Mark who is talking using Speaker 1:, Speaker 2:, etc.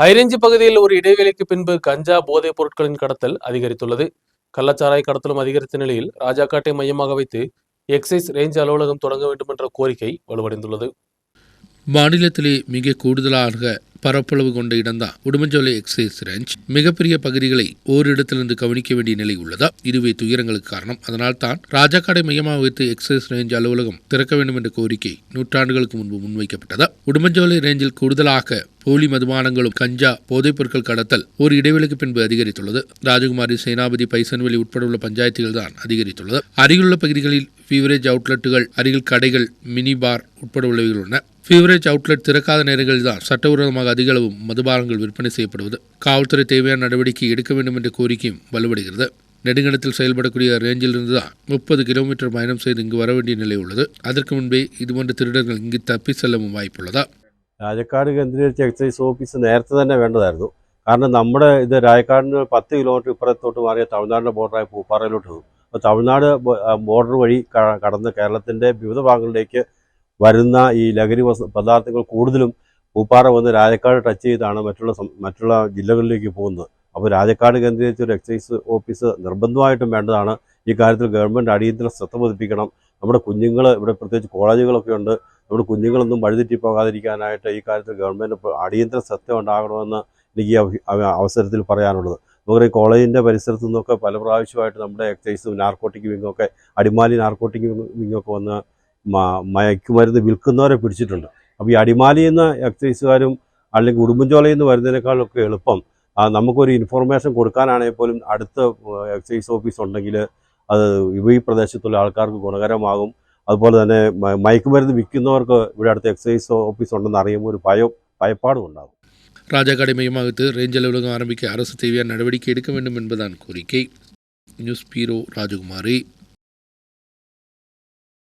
Speaker 1: ஹைரேஞ்சி பகுதியில் ஒரு இடைவேளைக்கு பின்பு கஞ்சா போதைப் பொருட்களின் கடத்தல் அதிகரித்துள்ளது. கள்ளச்சாராய் கடத்தலும் அதிகரித்த நிலையில் ராஜாக்காட்டை மையமாக வைத்து எக்ஸைஸ் ரேஞ்ச் அலுவலகம் தொடங்க வேண்டும் என்ற கோரிக்கை வலுவடைந்துள்ளது.
Speaker 2: மாநிலத்திலே மிக கூடுதலாக பரப்பளவு கொண்ட இடம்தான். உடுமஞ்சோலை எக்ஸைஸ் ரேஞ்ச் மிகப்பெரிய பகுதிகளை ஓரிடத்திலிருந்து கவனிக்க வேண்டிய நிலை உள்ளதா? இதுவே துயரங்களுக்கு காரணம். அதனால் தான் ராஜாக்காடை மையமாக வைத்து எக்ஸைஸ் ரேஞ்ச் அலுவலகம் திறக்க வேண்டும் என்ற கோரிக்கை நூற்றாண்டுகளுக்கு முன்பு முன்வைக்கப்பட்டதா? உடுமஞ்சோலை ரேஞ்சில் கூடுதலாக போலி மதுபானங்களும் கஞ்சா போதைப் பொருட்கள் கடத்தல் ஒரு இடைவெளிக்கு பின்பு அதிகரித்துள்ளது. ராஜகுமாரி சேனாபதி பைசன்வெளி உட்பட உள்ள பஞ்சாயத்துகள் தான் அதிகரித்துள்ளது. அருகிலுள்ள பகுதிகளில் ஃபீவரேஜ் அவுட்லெட்டுகள் அருகில் கடைகள் மினி பார் உட்பட உள்ளவைகள் உள்ளன ஃபீவரேஜ் அவுட்லெட் திறக்காத நேரங்களில் தான் சட்டவிரோதமாக அதிக அளவு மதுபானங்கள் விற்பனை செய்யப்படுவது காவல்துறை தேவையான நடவடிக்கை எடுக்க வேண்டும் என்ற கோரிக்கையும் வலுவடைகிறது நெடுங்கணத்தில் செயல்படக்கூடிய ரேஞ்சில் இருந்து தான் முப்பது கிலோமீட்டர் பயணம் செய்து இங்கு வர வேண்டிய நிலை உள்ளது அதற்கு முன்பே இதுபோன்ற திருடர்கள் இங்கு தப்பி செல்லவும் വായ്പുള്ളതാ
Speaker 3: രാജക്കാട് കേന്ദ്രീകരിച്ച് എക്സൈസ് ഓഫീസ് നേരത്തെ തന്നെ വേണ്ടതായിരുന്നു കാരണം നമ്മുടെ ഇത് രാജക്കാടിന് ഒരു പത്ത് കിലോമീറ്റർ ഇപ്പുറത്തോട്ട് മാറിയ തമിഴ്നാടിൻ്റെ ബോർഡറായ പൂപ്പാറയിലോട്ട് പോകും അപ്പോൾ തമിഴ്നാട് ബോർഡർ വഴി കടന്ന് കേരളത്തിന്റെ വിവിധ ഭാഗങ്ങളിലേക്ക് വരുന്ന ഈ ലഹരി പദാർത്ഥങ്ങൾ കൂടുതലും പൂപ്പാറ വന്ന് രാജക്കാട് ടച്ച് ചെയ്താണ് മറ്റുള്ള മറ്റുള്ള ജില്ലകളിലേക്ക് പോകുന്നത്. അപ്പോൾ രാജക്കാട് കേന്ദ്രീകരിച്ച് ഒരു എക്സൈസ് ഓഫീസ് നിർബന്ധമായിട്ടും വേണ്ടതാണ്. ഈ കാര്യത്തിൽ ഗവൺമെന്റ് അടിയന്തര ശ്രദ്ധ പതിപ്പിക്കണം. നമ്മുടെ കുഞ്ഞുങ്ങൾ ഇവിടെ പ്രത്യേകിച്ച് കോളേജുകളൊക്കെ ഉണ്ട്. നമ്മുടെ കുഞ്ഞുങ്ങളൊന്നും വഴിതെറ്റി പോകാതിരിക്കാനായിട്ട് ഈ കാര്യത്തിൽ ഗവൺമെന്റ് അടിയന്തര ശ്രദ്ധ ഉണ്ടാകണമെന്ന് എനിക്ക് അവസരത്തിൽ പറയാനുള്ളത്. നമുക്കറിയാം കോളേജിന്റെ പരിസരത്തു നിന്നൊക്കെ പല പ്രാവശ്യമായിട്ട് നമ്മുടെ എക്സൈസും നാർക്കോട്ടിക് വിങ്ങൊക്കെ അടിമാലി നാർക്കോട്ടിക് വിങ്ങൊക്കെ വന്ന് മയക്കുമരുന്ന് വിൽക്കുന്നവരെ പിടിച്ചിട്ടുണ്ട്. അപ്പോൾ ഈ അടിമാലി എന്ന എക്സൈസുകാരും അല്ലെങ്കിൽ ഉടുമ്പൻചോലയിൽ നിന്ന് വരുന്നതിനേക്കാളൊക്കെ എളുപ്പം നമുക്കൊരു ഇൻഫോർമേഷൻ കൊടുക്കാനാണെങ്കിൽ പോലും അടുത്ത എക്സൈസ് ഓഫീസ് ഉണ്ടെങ്കിൽ അത് ഈ പ്രദേശത്തുള്ള ആൾക്കാർക്ക് ഗുണകരമാകും. അതുപോലെ തന്നെ മയക്കുമരുന്ന് വിൽക്കുന്നവർക്ക് ഇവിടെ അടുത്ത് എക്സൈസ് ഓഫീസ് ഉണ്ടെന്ന് അറിയുമ്പോൾ ഒരു ഭയം ഭയപ്പാടും ഉണ്ടാകും.
Speaker 2: ராஜா மையமாக மையமாகத்து ரேஞ்ச் அலுவலகம் ஆரம்பிக்க அரசு தேவையான நடவடிக்கை எடுக்க வேண்டும் என்பதான் கோரிக்கை. News bureau Rajakumari.